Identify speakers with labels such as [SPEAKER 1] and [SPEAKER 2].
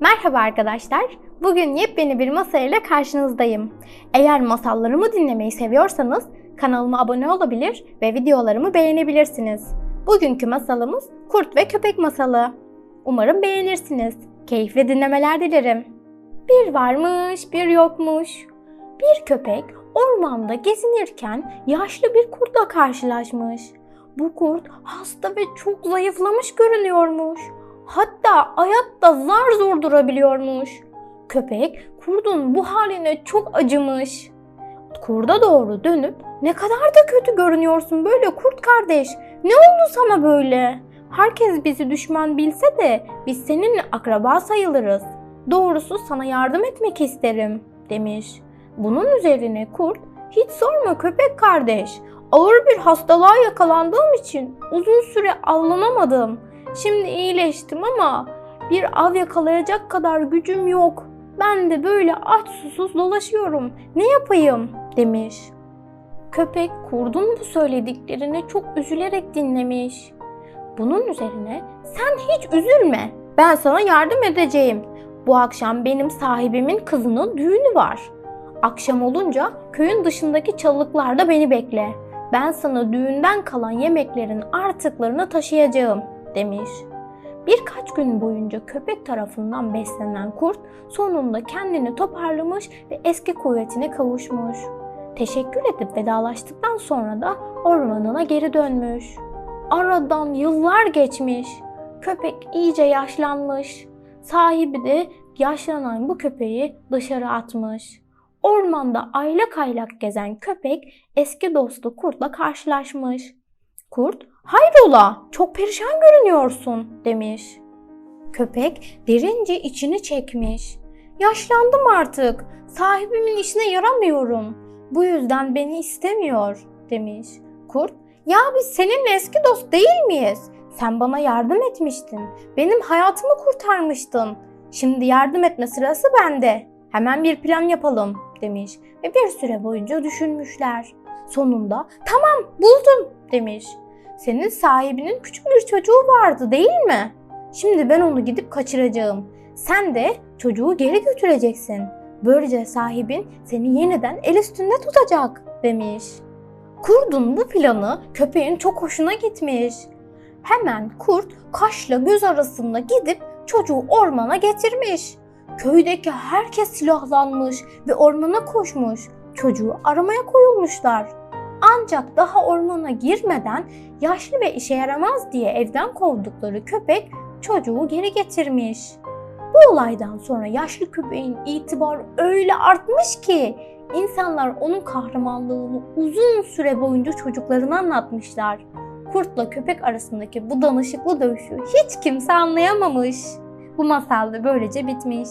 [SPEAKER 1] Merhaba arkadaşlar. Bugün yepyeni bir masal ile karşınızdayım. Eğer masallarımı dinlemeyi seviyorsanız kanalıma abone olabilir ve videolarımı beğenebilirsiniz. Bugünkü masalımız Kurt ve Köpek masalı. Umarım beğenirsiniz. Keyifli dinlemeler dilerim. Bir varmış, bir yokmuş. Bir köpek ormanda gezinirken yaşlı bir kurtla karşılaşmış. Bu kurt hasta ve çok zayıflamış görünüyormuş. Hatta hayatta zar zor durabiliyormuş. Köpek kurdun bu haline çok acımış. Kurda doğru dönüp ne kadar da kötü görünüyorsun böyle kurt kardeş. Ne oldu sana böyle? Herkes bizi düşman bilse de biz seninle akraba sayılırız. Doğrusu sana yardım etmek isterim demiş. Bunun üzerine kurt hiç sorma köpek kardeş. Ağır bir hastalığa yakalandığım için uzun süre avlanamadım. Şimdi iyileştim ama bir av yakalayacak kadar gücüm yok. Ben de böyle aç susuz dolaşıyorum. Ne yapayım?" demiş. Köpek kurdun bu söylediklerini çok üzülerek dinlemiş. Bunun üzerine sen hiç üzülme. Ben sana yardım edeceğim. Bu akşam benim sahibimin kızının düğünü var. Akşam olunca köyün dışındaki çalılıklarda beni bekle. Ben sana düğünden kalan yemeklerin artıklarını taşıyacağım demiş. Birkaç gün boyunca köpek tarafından beslenen kurt sonunda kendini toparlamış ve eski kuvvetine kavuşmuş. Teşekkür edip vedalaştıktan sonra da ormanına geri dönmüş. Aradan yıllar geçmiş. Köpek iyice yaşlanmış. Sahibi de yaşlanan bu köpeği dışarı atmış. Ormanda aylak aylak gezen köpek eski dostu kurtla karşılaşmış. Kurt, hayrola çok perişan görünüyorsun demiş. Köpek derince içini çekmiş. Yaşlandım artık. Sahibimin işine yaramıyorum. Bu yüzden beni istemiyor demiş. Kurt, ya biz seninle eski dost değil miyiz? Sen bana yardım etmiştin. Benim hayatımı kurtarmıştın. Şimdi yardım etme sırası bende. Hemen bir plan yapalım demiş ve bir süre boyunca düşünmüşler. Sonunda tamam buldum demiş. Senin sahibinin küçük bir çocuğu vardı değil mi? Şimdi ben onu gidip kaçıracağım. Sen de çocuğu geri götüreceksin. Böylece sahibin seni yeniden el üstünde tutacak demiş. Kurdun bu planı köpeğin çok hoşuna gitmiş. Hemen kurt kaşla göz arasında gidip çocuğu ormana getirmiş. Köydeki herkes silahlanmış ve ormana koşmuş. Çocuğu aramaya koyulmuşlar. Ancak daha ormana girmeden yaşlı ve işe yaramaz diye evden kovdukları köpek çocuğu geri getirmiş. Bu olaydan sonra yaşlı köpeğin itibarı öyle artmış ki insanlar onun kahramanlığını uzun süre boyunca çocuklarına anlatmışlar. Kurtla köpek arasındaki bu danışıklı dövüşü hiç kimse anlayamamış. Bu masal da böylece bitmiş.